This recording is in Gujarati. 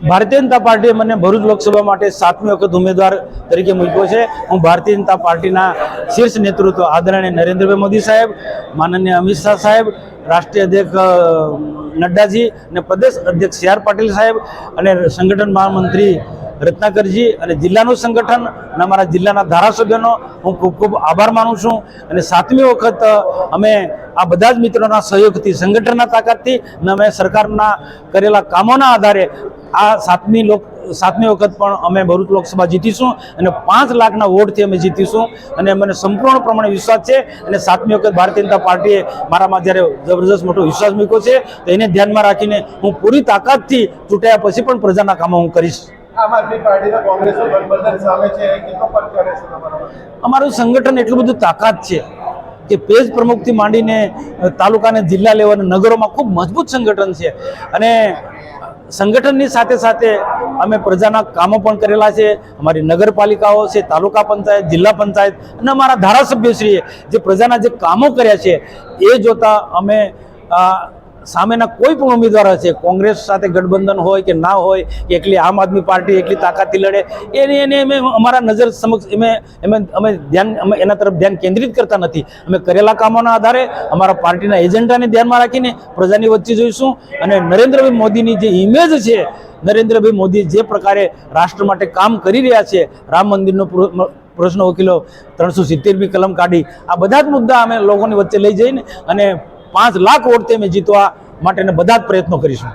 ભારતીય જનતા પાર્ટીએ મને ભરૂચ લોકસભા માટે સાતમી વખત ઉમેદવાર તરીકે મૂક્યો છે. હું ભારતીય જનતા પાર્ટીના શીર્ષ નેતૃત્વ આદરણીય નરેન્દ્રભાઈ મોદી સાહેબ, માનનીય અમિત શાહ સાહેબ, રાષ્ટ્રીય અધ્યક્ષ નડ્ડાજી અને પ્રદેશ અધ્યક્ષ સી આર પાટીલ સાહેબ અને સંગઠન મહામંત્રી રત્નાકરજી અને જિલ્લાનું સંગઠન અને અમારા જિલ્લાના ધારાસભ્યોનો હું ખૂબ ખૂબ આભાર માનું છું. અને સાતમી વખત અમે આ બધા જ મિત્રોના સહયોગથી, સંગઠનના તાકાતથી અને અમે સરકારના કરેલા કામોના આધારે આ સાતમી લોક, સાતમી વખત પણ અમે ભરૂચ લોકસભા જીતીશું અને પાંચ લાખના વોટથી અમે જીતીશું. અને મને સંપૂર્ણ પ્રમાણે વિશ્વાસ છે અને સાતમી વખત ભારતીય જનતા પાર્ટીએ મારામાં જ્યારે જબરજસ્ત મોટો વિશ્વાસ મૂક્યો છે, તો એને ધ્યાનમાં રાખીને હું પૂરી તાકાતથી ચૂંટાયા પછી પણ પ્રજાના કામો હું કરીશ. અમારું સંગઠન એટલું બધું તાકાત છે કે પેજ પ્રમુખથી માંડીને તાલુકાને જિલ્લા લેવલ નગરોમાં ખૂબ મજબૂત સંગઠન છે. અને સંગઠનની સાથે સાથે અમે પ્રજાના કામો પણ કરેલા છે. અમારી નગરપાલિકાઓ છે, તાલુકા પંચાયત, જિલ્લા પંચાયત અને અમારા ધારાસભ્યશ્રીએ જે પ્રજાના જે કામો કર્યા છે, એ જોતા અમે સામેના કોઈ પણ ઉમેદવાર હશે, કોંગ્રેસ સાથે ગઠબંધન હોય કે ના હોય, કે એકલી આમ આદમી પાર્ટી, એકલી તાકાતથી લડે, એને એને અમે અમારા નજર સમક્ષ અમે અમે અમે ધ્યાન અમે એના તરફ ધ્યાન કેન્દ્રિત કરતા નથી. અમે કરેલા કામોના આધારે અમારા પાર્ટીના એજન્ડાને ધ્યાનમાં રાખીને પ્રજાની વચ્ચે જોઈશું. અને નરેન્દ્રભાઈ મોદીની જે ઇમેજ છે, નરેન્દ્રભાઈ મોદી જે પ્રકારે રાષ્ટ્ર માટે કામ કરી રહ્યા છે, રામ મંદિરનો પ્રો- પ્રશ્ન વકીલો ત્રણસો સિત્તેરમી કલમ કાઢી, આ બધા જ મુદ્દા અમે લોકોની વચ્ચે લઈ જઈને અને પાંચ લાખ વોટ અમે જીતવા માટેના બધા જ પ્રયત્નો કરીશું.